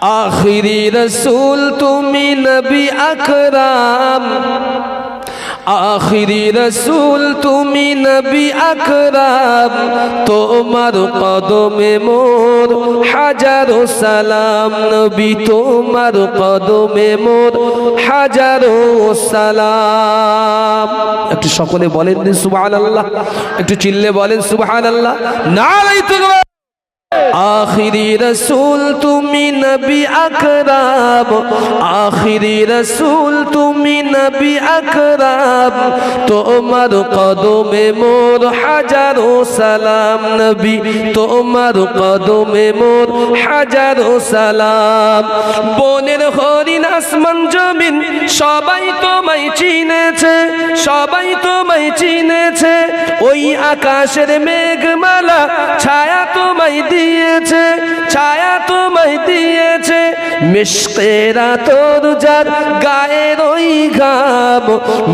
আখিরি রসুল তুমি নবী আকরাম। আখিরি রসুল তুমি নবী আকরাম। তোমার কদমে মোর হাজারো সালাম। নবী তোমার কদমে মোর হাজারো সালাম। একটু সকলে বলেন সুবহানাল্লাহ। একটু চিল্লে বলেন, সুবহানাল্লাহ। নারাই আখিরি রসুল তুমি নবী আকরাম, আখিরি রসুল তুমি নবী আকরাম, তোমার কদমে মোর হাজারো সালাম নবী, তোমার কদমে মোর হাজারো সালাম। বনের হরিণ আসমান জমিন সবাই তোমায় চিনেছে, সবাই তোমায় চিনেছে, ওই আকাশের মেঘমালা, ছায়া তোমায় দিয়েছে ছায়া তোমায় দিয়েছে। মিশকেরা তোর যার গায়ের ওই ঘাম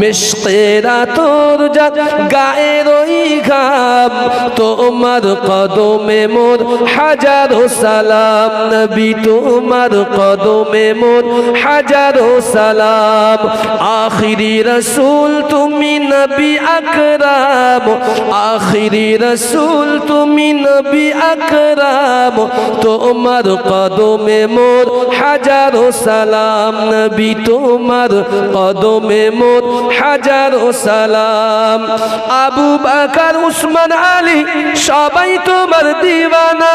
মিশকেরা তোর যার গায়ের ওই তোমার কদমে মোর হাজারো সালাম, নবী তোমার কদমে মোর হাজারো সালাম। আখিরি রসুল তুমি নবী আকরাম, আখিরি রসুল তুমি নবী আকরাম। তোমার কদমে মোর হাজারো সালাম, নবী তোমার কদমে মোর হাজারো সালাম। আবু বাকার, উসমান, আলী, সবাই তোমার দিবানা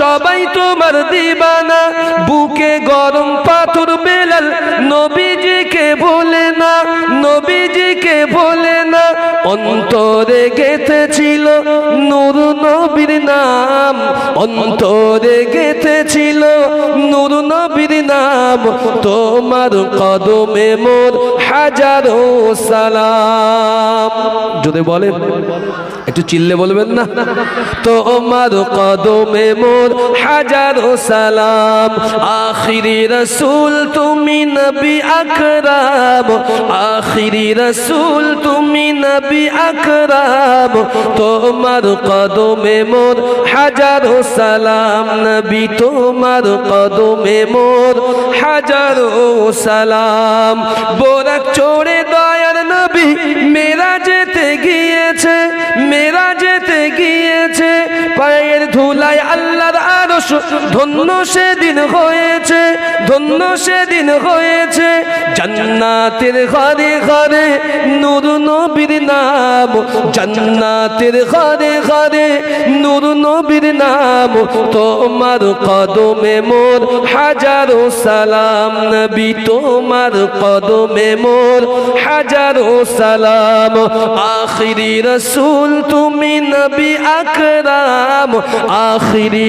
সবাই তোমার দিবানা বুকে গরম পাথর বেলাল, নবীজিকে বলে না, নবীজিকে বলে না। অন্তরে গেথেছিল নূর নবীর নাম, অন্তরে গেথেছিল নূর তোমার কদমে মোর হাজারো সালাম। যদি বলেন, একটু চিল্লে বলবেন না? তোমার কদমে মোর হাজারো সালাম। আখিরি রসুল তুমি নবী আকরাম। আখিরি রসুল তুমি নবী আকরাম, তোমার কদমে মোর হাজারো সালাম। নবী, তোমার কদমে মোর হাজারো সালাম। বোরাক চড়ে ধন্য সেদিন হয়েছে, ধন্য সেদিন হয়েছে। জান্নাতের ঘরে ঘরে নূর নবীর নাম, জান্নাতের ঘরে ঘরে নূর নবীর নাম। তোমার কদমে মোর হাজারো সালাম নবী, তোমার কদমে মোর হাজারো সালাম। আখিরি রসুল তুমি নবী আকরাম, আখিরি